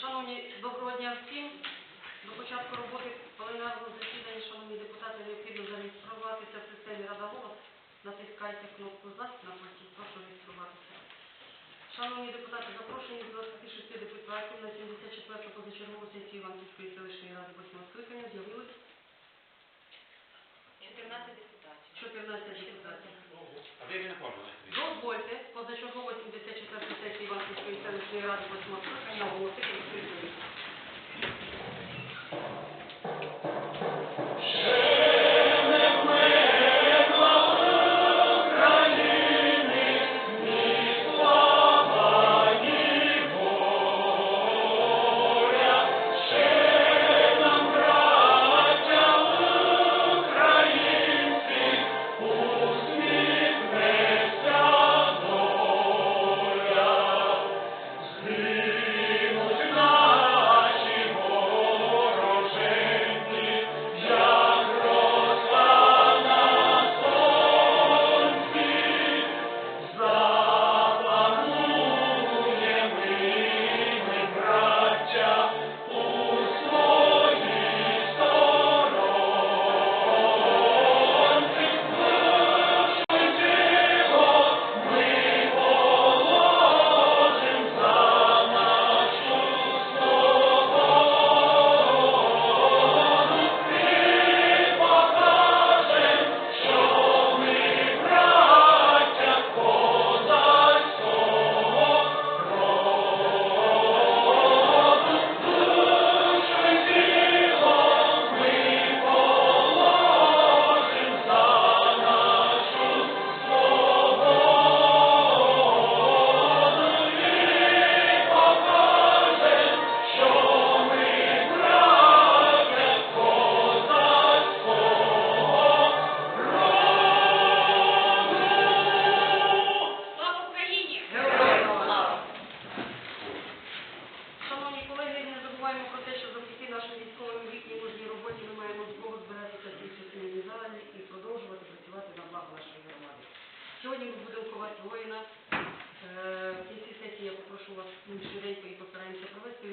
Шановні, доброго дня всім. До початку роботи пленарного засідання, шановні депутати, необхідно зареєструватися в системі Рада Голос. Натискайте кнопку «За» на пульті. Прошу реєструватися. Шановні депутати, запрошені з 26 депутатів на 74-ту позачергову сесію Іванківської селищної ради 8 скликання з'явилось 14 депутатів. 14 депутатів. А де він кожен? Дозвольте позачергово 74 сесії Іванківської селищної ради 8 скликання оголосити відкритою.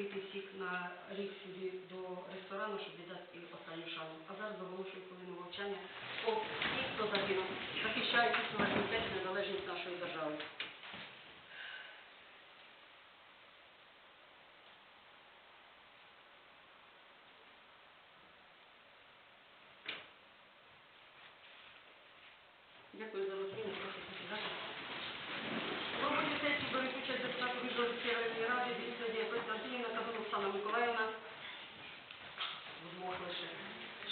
Вийти всіх на рік сюди до ресторану, щоб віддати останню шану. А зараз оголошую хвилину мовчання по всіх, хто загинув, захищаючи суверенітет і незалежність нашої держави. Дякую за розуміння, прошу посідати. В роботі сесії беруть участь депутати Вижгородської районної ради, Дивіться Діапетна Антонівна та Оксана Миколаївна. Двох лише.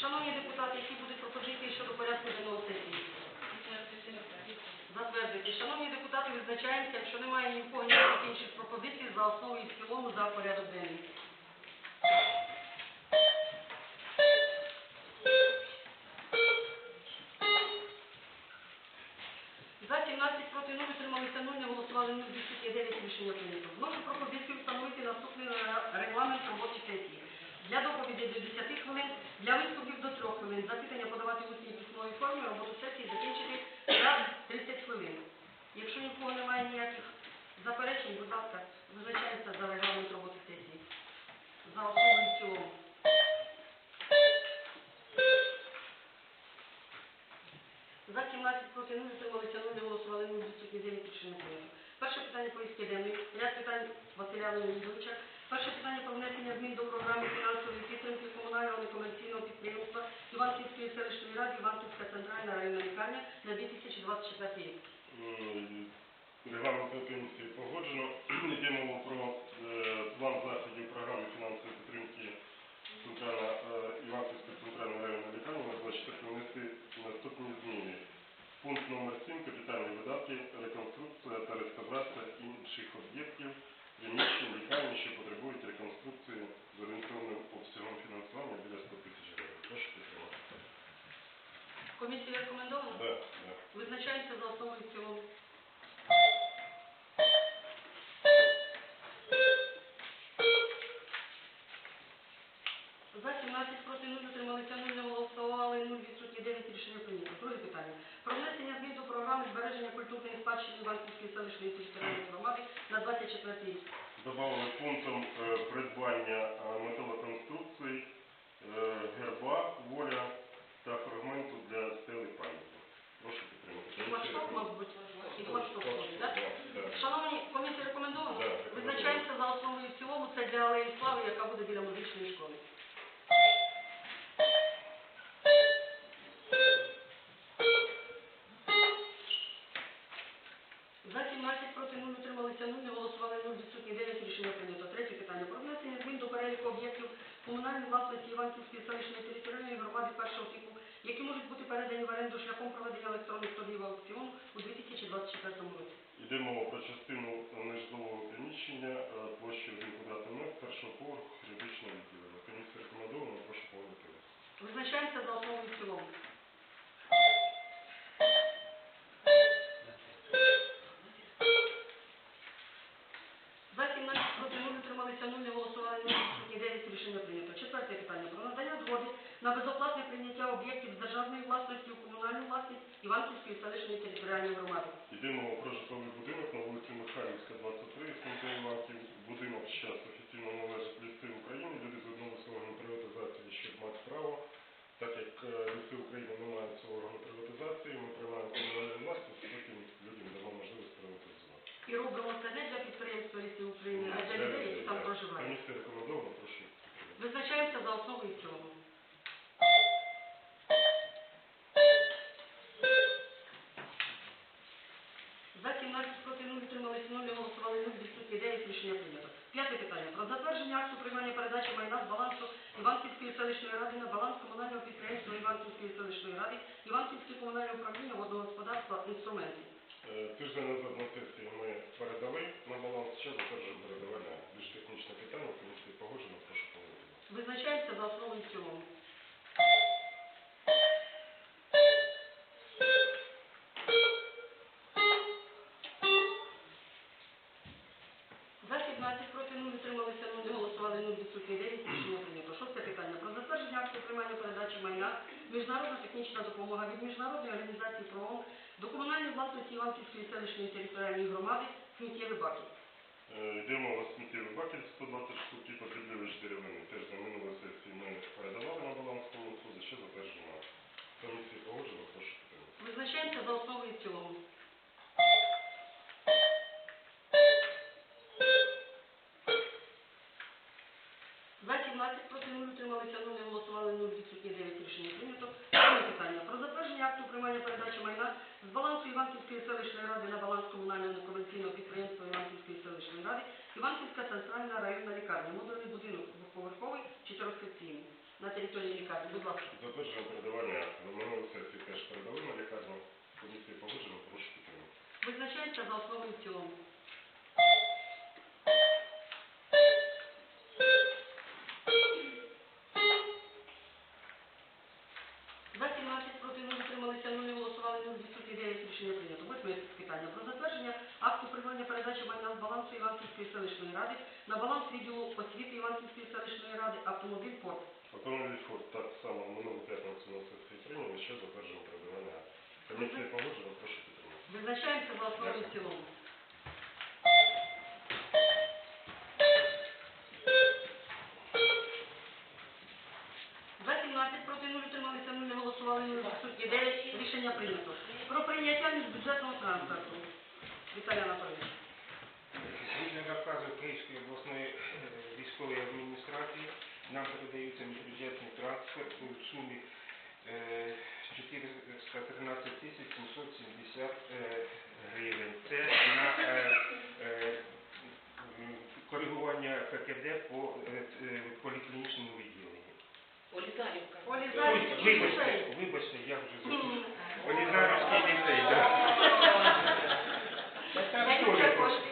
Шановні депутати, які будуть пропозиції щодо порядку денного сесії? Затвердити. Шановні депутати, визначаємося, якщо немає ні в кого ніяких інших пропозицій, за основу і в цілому за порядок денний. За 17 проти 0 утрималися 0, не голосували 0, відсутні 9 рішення прийнято. Вношу пропозицію встановити наступний регламент роботи сесії. Для доповіді до 10 хвилин, для виступів до 3 хвилин. Запитання подавати в усній письмовій формі, роботу сесії закінчити за 30 хвилин. Якщо ні в кого немає ніяких заперечень, будь ласка, визначається за регламент роботи сесії. За основу і цілому. За 17 проти 0 утрималися 0, не голосували 0, відсутні 9 рішення прийнято. Перше питання повістки денної. Ряд питань Василя Леонідовича. Перше питання про внесення змін до програми фінансової підтримки комунального некомерційного підприємства Іванківської селищної ради Іванківська центральна районна лікарня на 2024 рік. Регламент Регламентною комісією погоджено. Йде мова про е, план заходів програми фінансової підтримки Центральна е, Іванківської центральної районної лікарні на 24 внести наступні зміни. Пункт номер 7 капітальні видатки, реконструкція та реставрація інших об'єктів, приміщень лікарні, що потребують реконструкції з орієнтовним обсягом фінансування біля 100 тисяч гривень. Прошу підтримати. Комісія рекомендована? Да, да. Визначається за основу і в цілому. За 17 проти 0 утрималися 0, не голосували 0, відсутні 9 рішення прийнято. Друге питання. Про внесення змін до програми збереження культурної спадщини Іванківської селищної територіальної громади на 24 рік. Добавили пунктом е, придбання е, металоконструкцій, е, герба, воля та фрагменту для стели пам'яті. Прошу підтримати. І флагшток, мабуть, і флагшток входить, так? Так, так. Шановні, комісія рекомендовано? Так, Визначається за основою і в для Алеї Слави, яка буде біля музичної школи. За 17 проти 0 утрималися 0, не голосували 0, відсутні 9, рішення прийнято. Третє питання. Про внесення змін до переліку об'єктів комунальної власності Іванківської селищної територіальної громади першого типу, які можуть бути передані в оренду шляхом проведення електронних торгів аукціону у 2024 році. Йде мова про частину нежитлового приміщення е, площею 1 квадратний метр першого поверху юридичного відділення. Комісія рекомендована, прошу погодити. Визначається за основу і. За 17 проти 0 утрималися 0, не голосували 0, відсутні 9, рішення прийнято. Четверте питання. Про надання згоди на безоплатне прийняття об'єктів з державної власності у комунальну власність Іванківської селищної територіальної громади. Йде мова будинок на вулиці Михайлівська, 23, СМТ Іваків. Будинок зараз офіційно належить Ліси України. Люди звернулися в орган приватизації, щоб мати право. Як е, Ліси України не мають цього органу приватизації, ми приймаємо комунальну власність, потім людям дамо можливість приватизувати. І робимо це не для підприємства Лісів України, а для людей, які там проживають. Комісія рекомендована, прошу. Визначається за основу і цілому. За 17 проти 0 утрималися 0, голосували 0, відсутні 9, рішення прийнято. П'яте питання. Про затвердження акту приймання передачі майна з балансу Іванківської селищної ради на баланс комунального підприємства Іванківської селищної ради, Іванківське комунальне управління водного господарства інструменти. Е, Тиждень назад на сесії ми передали на баланс, ще затверджуємо передавання. Більш технічне питання, в принципі, погоджено, прошу погодити. Визначається за основу і в цілому. Передачі майна міжнародна технічна допомога від міжнародної організації ПРООН до комунальної власності Іванківської селищної територіальної громади сміттєві баки. Е, Йде мова сміттєвий бакель 120 штук, і потрібливі деревини. Теж на минулій сесії ми передавали на баланс колонсуду, ще затверджено. Комісії погоджено, прошу підтримати. Визначається за основу і в цілому. За 17 проти 0 утрималися 0, не голосували 0, відсутні 9 рішення прийнято. Друге питання. Про затвердження акту приймання передачі майна з балансу Іванківської селищної ради на баланс комунального некомерційного підприємства Іванківської селищної ради Іванківська центральна районна лікарня. Модульний будинок двоповерховий, чотирьохсекційний. На території лікарні. Будь ласка. Затверджуємо передавання на минулій сесії теж передали на лікарню. Комісії погоджено, прошу підтримати. Визначається за основу в цілому. Питання про затвердження акту приймання передачі майна з балансу Іванківської селищної ради на баланс відділу освіти Іванківської селищної ради автомобіль Форд. Автомобіль Форд так само минулу п'ятницю на сесії прийняли, ще затверджуємо передавання. Комісії погоджено, прошу підтримати. Визначається за основу і в цілому. За 17 проти 0 утрималися 0, не голосували 0, відсутні 9. Рішення прийнято. Про прийняття міжбюджетного транспорту. Віталій Анатолійович. Згідно наказу Київської обласної е, військової адміністрації нам передаються міжбюджетний транспорт у сумі е, 413 тисяч 770 е, гривень. Це на е, е, коригування ПКД по е, е, поліклінічному відділенні. Олізарівка. Олізарівський Вибачте, вибачте, я вже забув. Ліцей, так. Даються кошти.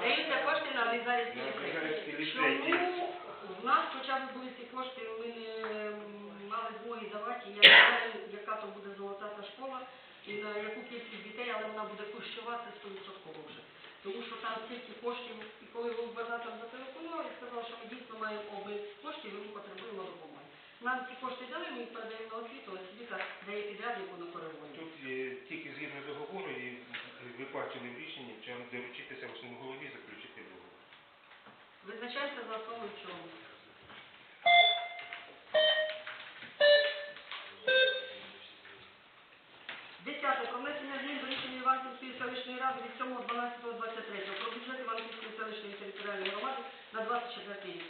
Даються кошти на Олізарівський ліцей. Чому в нас хоча б були ці кошти, ми не мали змоги давати. Я не знаю, яка то буде золота та школа і на яку кількість дітей, але вона буде кущувати 100% вже. Тому що там стільки коштів, і коли губернатор зателефонував і сказав, що ми дійсно маємо обмаль коштів, і ми потребуємо допомоги. Нам ці кошти дали, ми їх передаємо на освіту, освіта дає підряднику на коригування. Тут е, тільки згідно договору і ви бачили в рішенні, що доручитися вашому голові заключити договор. Визначається за основу в цілому. Десяте. Про внесення змін до рішення Іванківської селищної ради від 7.12.23 про бюджет Іванківської селищної територіальної громади на 24 рік.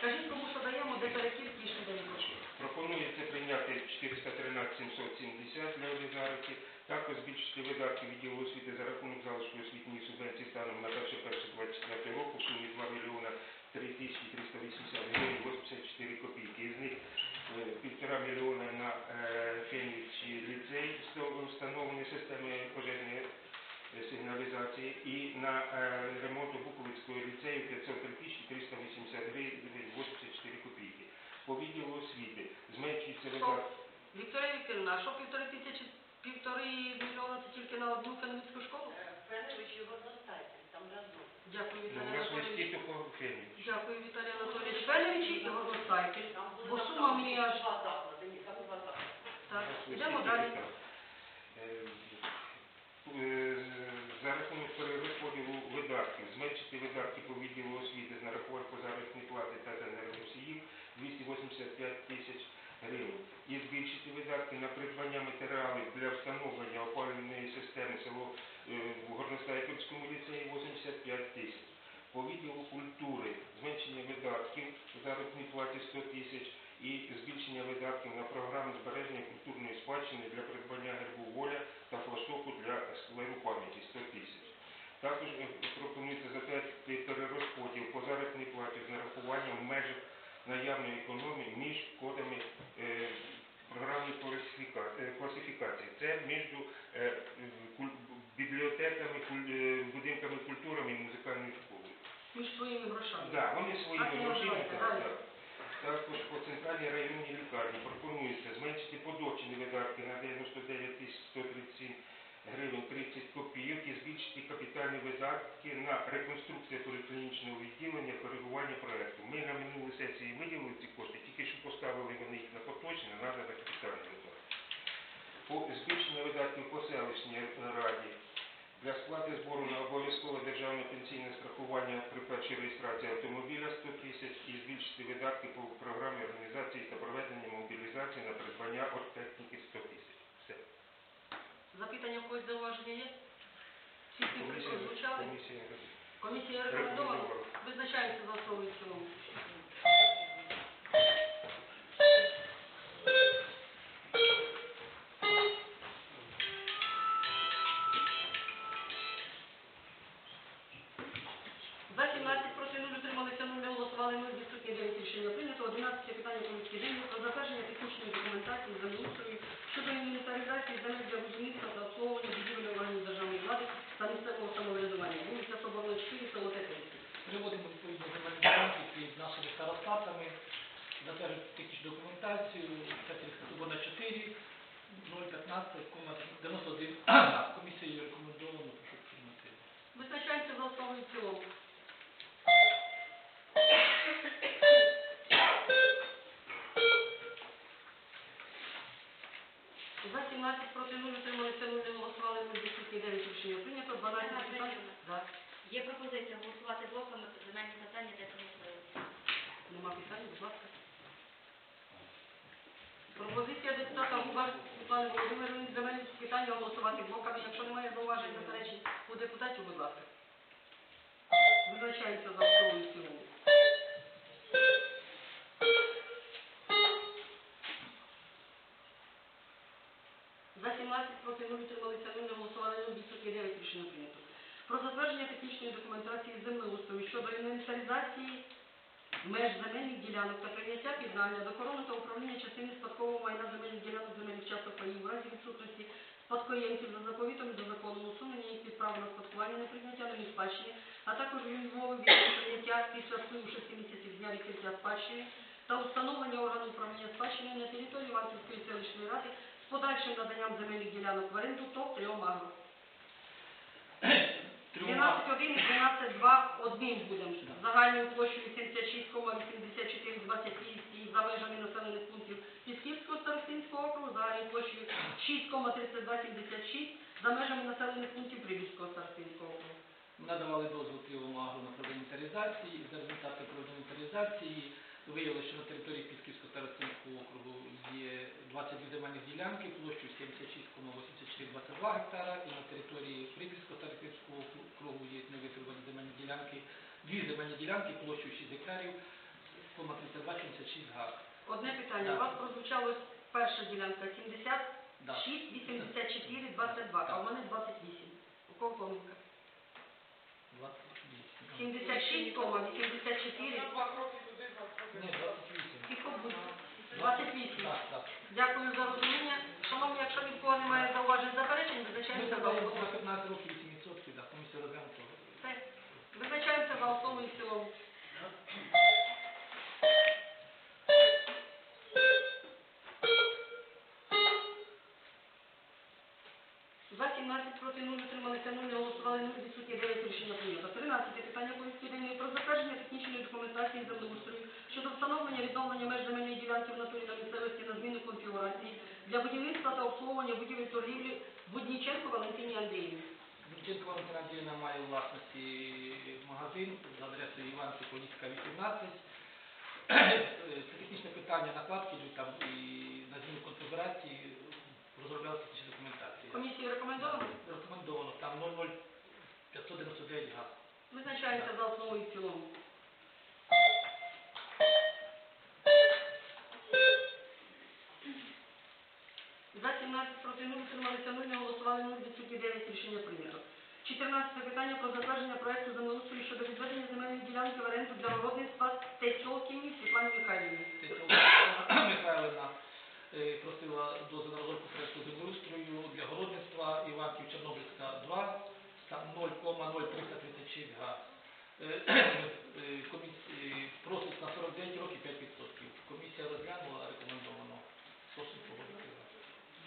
Кажіть, кому що даємо, де перекид, ті, що даємо. Пропонується прийняти 413 770 для олігархів, також збільшити видатки відділу освіти за рахунок залишку освітньої субвенції станом на 1.1.24 року в сумі 2 мільйона 3 тисячі 380 гривень 84 копійки. Із них е, півтора мільйона на е, Фенівський ліцей з встановлення системи пожежної е, сигналізації і на е, ремонт Буковицького ліцею 503 тисячі 380 гривень 84 копійки. По відділу освіти зменшується видатки. Вікторія Вікторівна, а що півтори тисячі, півтори мільйона це тільки на одну фенвіцьку школу? Фенович його достайте, там разом. Дякую, Ну, Віталій Анатолійович. Дякую, Віталій Анатолійович. Феневич і Горностайки. Бо сума мені аж... два заклади, там два заклади. Так, йдемо далі. так. Е, е, За рахунок перерозподілу видатків, зменшити видатки по відділу освіти з нарахувань по заробітній плати та за енергоносіїв 285 тисяч гривень. І збільшити видатки на придбання матеріалів для встановлення опалювальної системи село е, в Горностайківському ліцеї 85 тисяч. По відділу культури зменшення видатків по заробітній платі 100 тисяч і збільшення видатків на програму збереження культурної спадщини для придбання гербу воля та флажоку для скверу пам'яті 100 тисяч. Також пропонується затвердити перерозподіл по заробітній платі з нарахуванням в межах наявної економії між кодами е, програмної е, класифікації. Це між е, бібліотеками, куль- е, будинками культури і музикальною школою. Між своїми грошами. Да, вони своїми Так так, так. Також по центральній районній лікарні пропонується зменшити подовчені видатки на 99 тисяч 137 гривень 30 копійок і збільшити капітальні видатки на реконструкцію поліклінічного відділення, коригування проекту. Ми на минулій сесії виділили ці кошти, тільки що поставили вони їх на поточні, а на капітальні видатки. По збільшення видатків по селищній раді для сплати збору на обов'язкове державне пенсійне страхування при першій реєстрації автомобіля 100 тисяч і збільшити видатки по програмі організації та проведення мобілізації на придбання оргтехніки 100 тисяч. Все. Запитання в когось зауваження є? Всі цифри прозвучали? комісія рекомендована? рекомендувала. Визначається за основу і в цілому. 17 проти 0 утрималися 0, не голосували 0, відсутні 9 рішення прийнято. 12 питань. Да. Є пропозиція голосувати блоками земельні питання та промисловості. Нема питань, будь ласка. Пропозиція депутата Губа Світлани Володимирівни земельні питання голосувати блоками. Якщо немає зауважень, заперечень у депутатів, будь ласка. Визначається за основу і в цілому. 17 проти 0 утрималися 0, не голосували 0, відсутні 9 рішення прийнято. Про затвердження технічної документації землеустрою щодо інвентаризації меж земельних ділянок та прийняття піднання до корони та управління частини спадкового майна земельних ділянок земельних часток паїв в разі відсутності спадкоємців за заповітом і за законом усунення їх від права на спадкування, не прийняття на спадщини, а також відмови від прийняття після впливу 6 місяців дня відкриття спадщини та установлення органу управління спадщини на території Іванківської селищної ради з подальшим наданням земельних ділянок в оренду ТОВ «Тріом Агро». Трьома 12.1 і 12.2 одним будемо. Загальною площею 76,8428 за межами населених пунктів Пісківського старостинського округу, загальною площею 6,3276 за межами населених пунктів Прибільського старостинського округу. Надавали дозвіл Києвомагру на проведення інвентаризації. За результатами проведення інвентаризації виявилося, що на території Пісківського старостинського округу є 22 земельні ділянки площею 76,8422 гектара, і на території Припільського старостинського округу є невитребувані земельні ділянки, дві земельні ділянки площею 6 гектарів, 3276 га. Одне питання. У вас прозвучало перша ділянка 76, Да. 84, 22, а в мене 28. У кого помилка? 28. 76, кома, 84, Ні, 28. тихо будь. 28. Так, так. Дякую за розуміння. Шановні, якщо ні в кого немає зауважень заперечень, визначаємося за задаємо основу. 15 років 8%, так, комісія розглянула. Визначаємося за основу і в цілому. 17 проти 0 утрималися 0, не голосували 0, відсутні 9 рішення прийнято. 13 питання повістки про затвердження технічної документації землеустрою щодо встановлення відновлення меж земельної ділянки в натурі на місцевості на зміну конфігурації для будівництва та обслуговування будівель торгівлі Будніченко Валентині Андріївні. Вінченко Валентина Андріївна має у власності магазин за адресою Іван Соколівська, 18. Це технічне питання накладки там і на зміну конфігурації документація. Комісії рекомендовано? Рекомендовано там 00599 газ. Визначається за основу і в цілому. За 17 проти 0 утрималися 0, не голосували 0, відсутні 9 рішення прийнято. 14 питання про затвердження проекту землеустрою щодо відведення земельної ділянки в оренду для городництва Тетьолкіні Світлані Михайлівні. Тетяна Михайлівна просила дозвіл на розробку проекту землеустрою для городництва Іванків Чорнобильська 2, там 0,0336 га. Е, е, просить на 49 років 5%. Комісія розглянула, рекомендовано.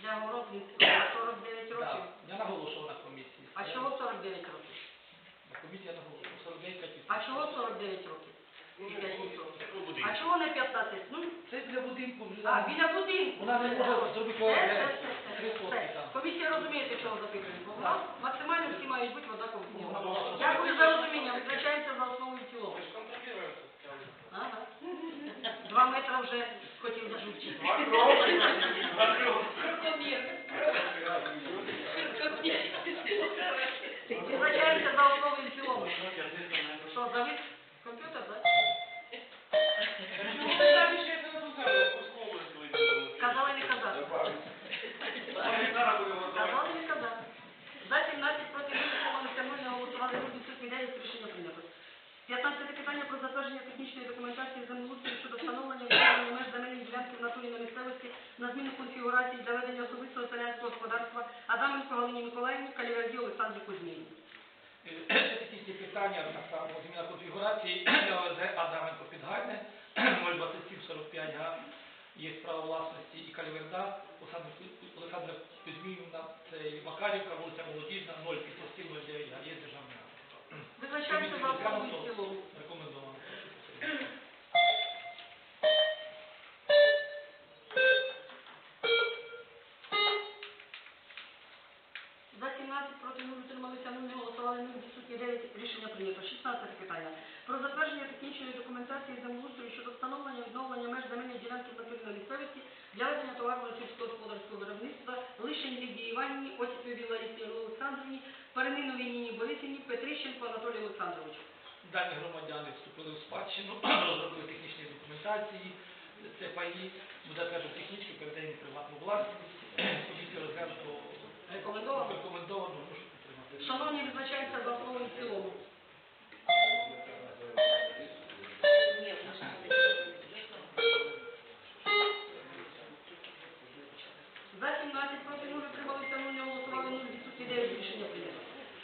Для городництва 49 років. Так, я наголошував на комісії. А чого 49 років? На комісії я наголошував. 49 5%. А чого 49 років? І 5%? А чого не 15? Ну, Це для будинку. а, біля будинку. Вона не може зробити Все, все, все, все, Три сотки все. там. Комісія розуміє, до чого запитуємо. Бо в нас максимально всі мають бути в однаковому Ну, умовах. вона була- Дякую за розуміння. Визначаємося за основу і в цілому. Ага. Два метри вже хотів заживчити. Визначаємося за основу і в цілому. Що, завис конфігурації для ведення особистого селянського господарства Адаменко Галині Миколаївні, Каліверді Олександрі Кузьміні. Технічні питання, так само зміна конфігурації ОЗ Адаменко Підгайне 02745 га. Є право власності і Каліверда, Олександра Кузьмінівна, це і Макарівка, вулиця Молодіжна, 13, проти 0, утрималися 0, не голосували 0, відсутні 9. Рішення прийнято. 16 питання. Про затвердження технічної документації землеустрою щодо встановлення відновлення меж земельної ділянки натурної місцевості для ведення товарного сільськогосподарського виробництва лишень Лідії Іванівні, Осіпі Олександрівні, Переминовій Ніні Борисівні, Петрищенко Анатолій Олександрович. Дані громадяни вступили в спадщину, розробили технічні документації, це паї, буде теж технічки, передаємо приватну власність, комісія розглянула Рекомендовано? рекомендовано. Шановні, визначається за основу і в цілому. За 17 проти 0 утрималися 0, не голосували 0, відсутні 9 рішення прийнято.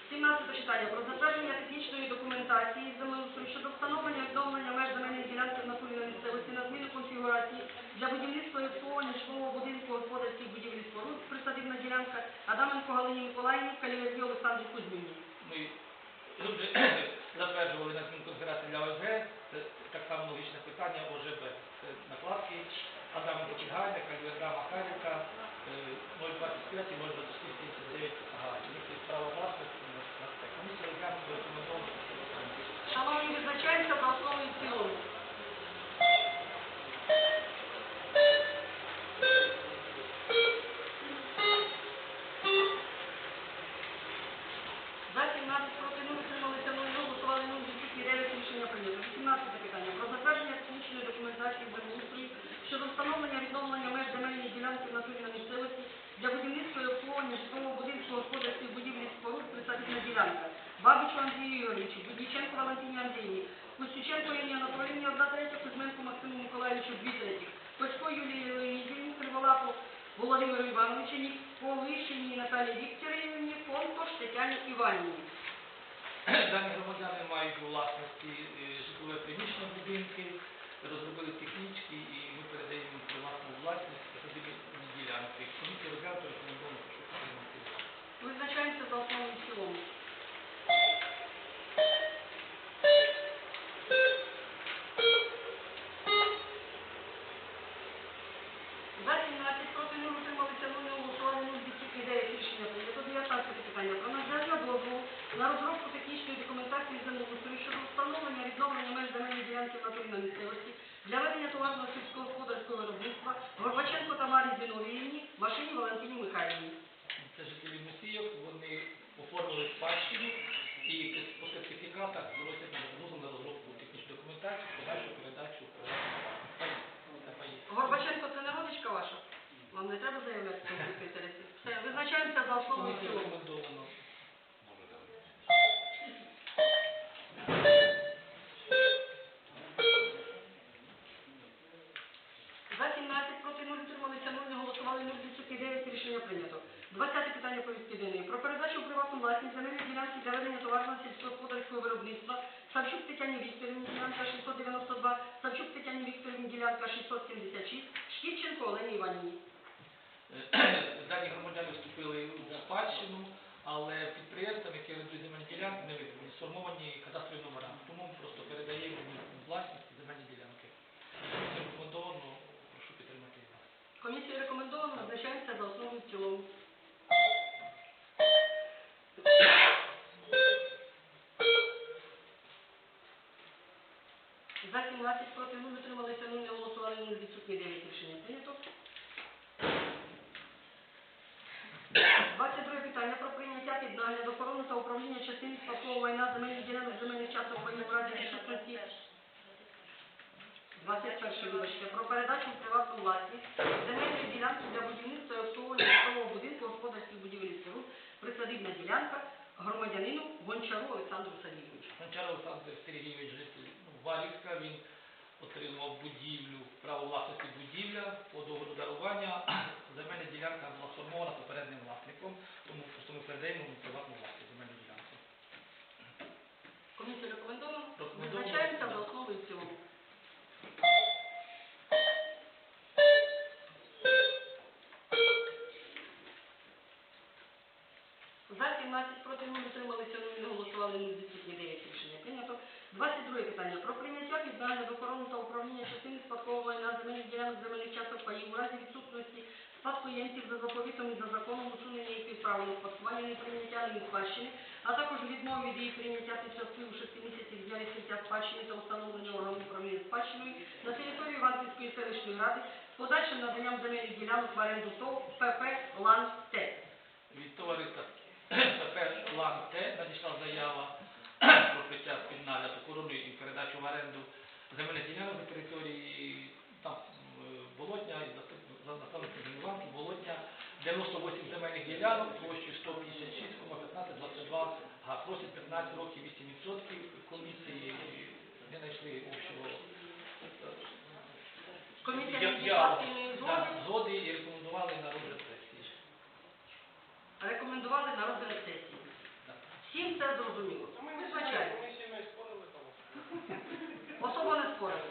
17 читання про затвердження технічної документації землеустрою щодо встановлення відновлення меж земельної ділянки в натурі на місцевості на зміну конфігурації для будівництва і обслуговування житлового будинку господарських будівель і споруд, присадибна ділянка Адаменко Галині Миколаївні, Олександрі Кузьміні. Ми вже затверджували на зміну конфігурації для ОСГ, це так само логічне питання ОЖБ. Це накладки, Адаменко Підгайне, Кальверда Макарівка, е, 025 і 026 встановлення меж земельної ділянки на турі місцевості для будівництва і обслуговування житлового будинку господарських будівлі споруд присадівна ділянка. Бабичу Андрію Юрійовичу, Будніченко Валентині Андріївні, Костюченко Євні Анатоліївні 1 третя, Кузьменко Максиму Миколаївичу 2 треті, Косько Юлії Леонідівні, Криволапу Володимиру Івановичині, Полишині Наталії Вікторівні, Конкош Тетяні Іванівні. Дані громадяни мають у власності е, житлове приміщення будинки розробили технічки і ми передаємо приватну власність посадили ділянки. Комісія розглянута рекомендовано підтримати. Визначаємося за основу цілому. За 17 проти не утрималися, ну не голосували, ну тільки 9 рішення прийнято. 19 питання на розробку технічної документації землеустрою щодо встановлення відновлення меж земельної ділянки в натурі на місцевості для ведення товарного сільськогосподарського виробництва Горбаченко Тамарі Зіновіївні, Машині Валентині Михайлівні. Це жителі Мусійок, вони оформили спадщину і по сертифікатах просять на розробку технічної документації, подальшу передачу. Горбаченко, це не родичка ваша? Вам не треба заявляти конфлікт інтересів? Все, визначаємося за основу рекомендовано. Рішення прийнято. 20 питання повістки денної. Про передачу приватну власність земельної ділянки для ведення товарного сільськогосподарського виробництва Савчук Тетяні Вікторівні, ділянка 692, Савчук Тетяні Вікторівні, ділянка 676, Шківченко Олені Іванівні. Дані громадяни вступили у спадщину, але підприємствам, які орендують земельні ділянки, не видані сформовані кадастрові номера. Тому просто передаємо власність земельні ділянки. Це рекомендовано. Комісія рекомендовано, визначається за основу в цілому. За 17 проти 0 утрималися 0, не голосували 0, відсутні 9 рішення прийнято. 22 питання про прийняття під нагляд охорони та управління частини спадкового майна земельних ділянок земельних часток паїв у разі відсутності 21 вибачте, про передачу в приватну власність земельної ділянки для будівництва і обслуговування житлового будинку господарських будівель і споруд, присадибна ділянка громадянину Гончару Олександру Савійовичу. Гончар Олександр Сергійович, житель Валівська, він отримав будівлю, право власності будівля по договору дарування. Земельна ділянка була сформована попереднім власником, тому просто ми передаємо приватну власність земельну ділянку. Комісія. Рекомендовано. Визначаємося за основу і цілому. За 17 проти 0 утрималися 0, не голосували 0, відсутні 9 рішення прийнято. 22 питання. Про прийняття під нагляд охорони та управління частини спадкового майна земельних ділянок земельних часток паїв у разі відсутності спадкоємців за заповітом і за законом усунення їх від права на спадкування, неприйняття ними спадщини, а також відмови від її прийняття після впливу 6 місяців з дня відкриття спадщини та встановлення органу управління спадщиною на території Іванківської селищної ради з подальшим наданням земельних ділянок в оренду ТОВ ПП «Лан Т». Від товариства ПП «Лан-Т» надійшла заява про прийняття під нагляд охорони і передачу в оренду земельних ділянок на території там, е, Болотня і за- населеним Іванки, Болотня, 98 земельних ділянок, площею 156,1522 га. Просить 15 років 8%. Комісії не знайшли общого е, Комісія я- відійшла я- спільної да, згоди, і рекомендували на розгляд сесії. рекомендували на розгляд сесії. Так. Всім це зрозуміло. Визначаємо. Особо не спорили.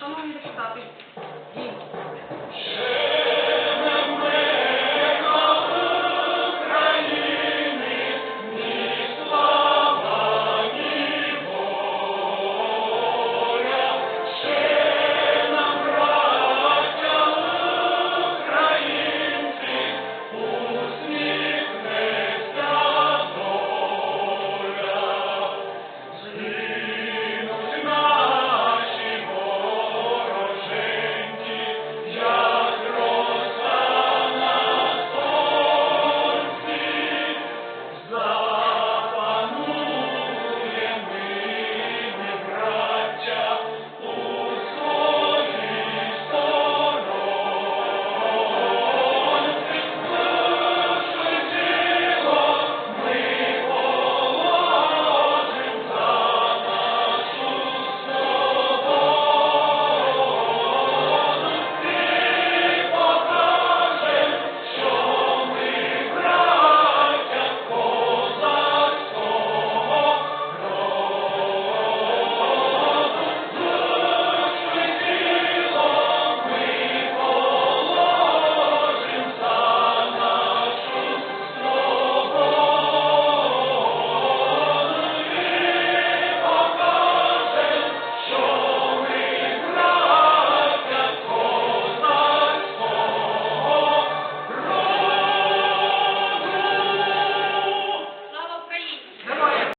Шановні депутати, дій.